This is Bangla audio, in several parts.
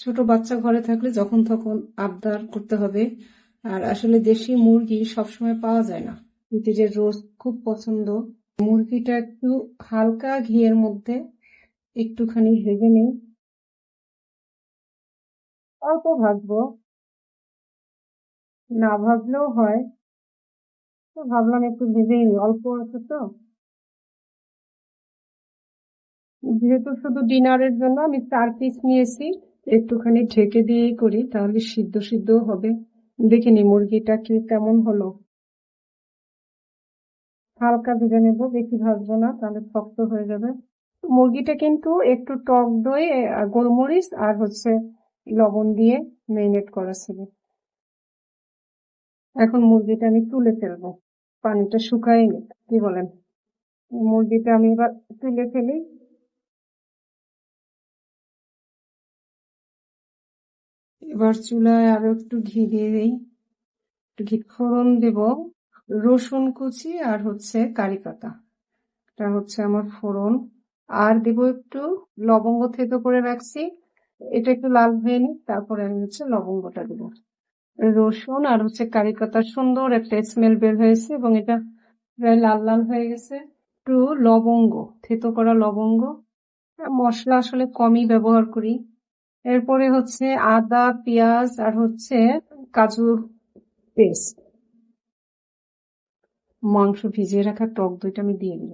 ছোট বাচ্চা ঘরে থাকলে যখন তখন আবদার করতে হবে। আর আসলে দেশি মুরগি সবসময় পাওয়া যায় না। তিতিরের রোস্ট খুব পছন্দ। মুরগিটা একটু হালকা ঘিয়ের মধ্যে একটুখানি ভেজে নিই। অল্প ভাজবো। না ভাজলেও হয়। তো ভাবলাম একটু ভেজেই নিই। অল্প আছে তো। যেহেতু শুধু ডিনারের জন্য আমি চার পিস নিয়েছি। একটুখানি ঢেকে দিয়েই করি, তাহলে সিদ্ধ সিদ্ধ হবে। দেখিনি মুরগিটা কি কেমন হলো? হালকা ভেজে নেব, বেশি ভাজবো না, তাহলে শক্ত হয়ে যাবে। মুরগিটা কিন্তু একটু টক দই গোলমরিচ, আর হচ্ছে লবণ দিয়ে মেরিনেট করা ছিল। এখন মুরগিটা আমি তুলে ফেলব। পানিটা শুকায় নি কি বলেন? মুরগিটা আমি এবার তুলে ফেলি। এবার চুলায় আরও একটু ঘি দিয়ে দিই। একটু ঘি ফোড়ন দেব। রসুন কুচি আর হচ্ছে কারি পাতা। এটা হচ্ছে আমার ফোড়ন। আর দেব একটু লবঙ্গ থেতো করে রাখছি। এটা একটু লাল হয়ে নি তারপরে আমি হচ্ছে লবঙ্গটা দেব। রসুন আর হচ্ছে কারি পাতার সুন্দর একটা স্মেল বের হয়েছে এবং এটা প্রায় লাল লাল হয়ে গেছে। একটু লবঙ্গ, থেতো করা লবঙ্গ। মশলা আসলে কমই ব্যবহার করি। এরপরে হচ্ছে আদা, পেঁয়াজ আর হচ্ছে কাজু পেস্ট। মাংস ভিজিয়ে রাখা টক দইটা আমি দিয়ে দিব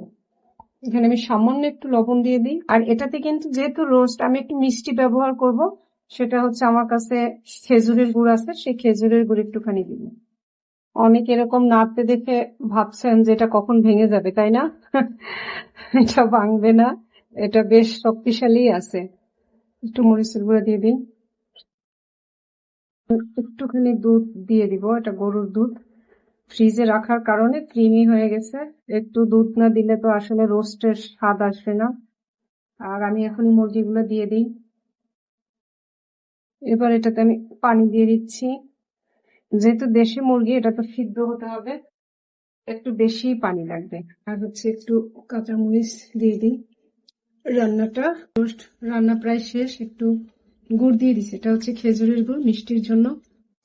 এখানে আমি সামান্য একটু লবণ দিয়ে দিই। আর এটাতে কিন্তু যেহেতু রোস্ট, আমি একটু মিষ্টি ব্যবহার করব, সেটা হচ্ছে আমার কাছে খেজুরের গুড় আছে, সেই খেজুরের গুড় একটুখানি দিব। অনেক এরকম নাড়তে দেখে ভাবছেন যে এটা কখন ভেঙে যাবে, তাই না? এটা ভাঙবে না। এটা বেশ শক্তিশালী আছে। একটু মরিচের গুঁড়া দিয়ে দিই একটুখানি দুধ দিয়ে দিব, এটা গরুর দুধ। ফ্রিজে রাখার কারণে ক্রিমি হয়ে গেছে। একটু দুধ না দিলে তো আসলে রোস্টের স্বাদ আসবে না। আর আমি এখন মুরগিগুলো দিয়ে দিই। এবার এটাতে আমি পানি দিয়ে দিচ্ছি। যেহেতু দেশি মুরগি, এটা তো সিদ্ধ হতে হবে। একটু বেশি পানি লাগবে। আর হচ্ছে একটু কাঁচামরিচ দিয়ে দিই। রান্নাটা রোস্ট রান্না প্রায় শেষ একটু গুড় দিয়ে দিছি। এটা হচ্ছে খেজুরের গুড় মিষ্টির জন্য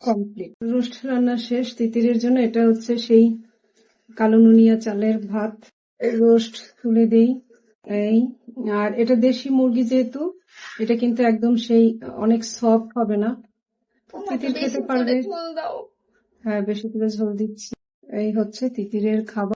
কমপ্লিট রোস্ট রান্না শেষ তিতিরের জন্য এটা হচ্ছে সেই কালো নুনিয়া চালের ভাত। রোস্ট তুলে দেই। এই আর এটা দেশি মুরগি যেহেতু এটা কিন্তু একদম সেই অনেক সফট হবে না। তিতির খেতে পারবে। হ্যাঁ বেশি করে ঝোল দিচ্ছি। এই হচ্ছে তিতিরের খাবার।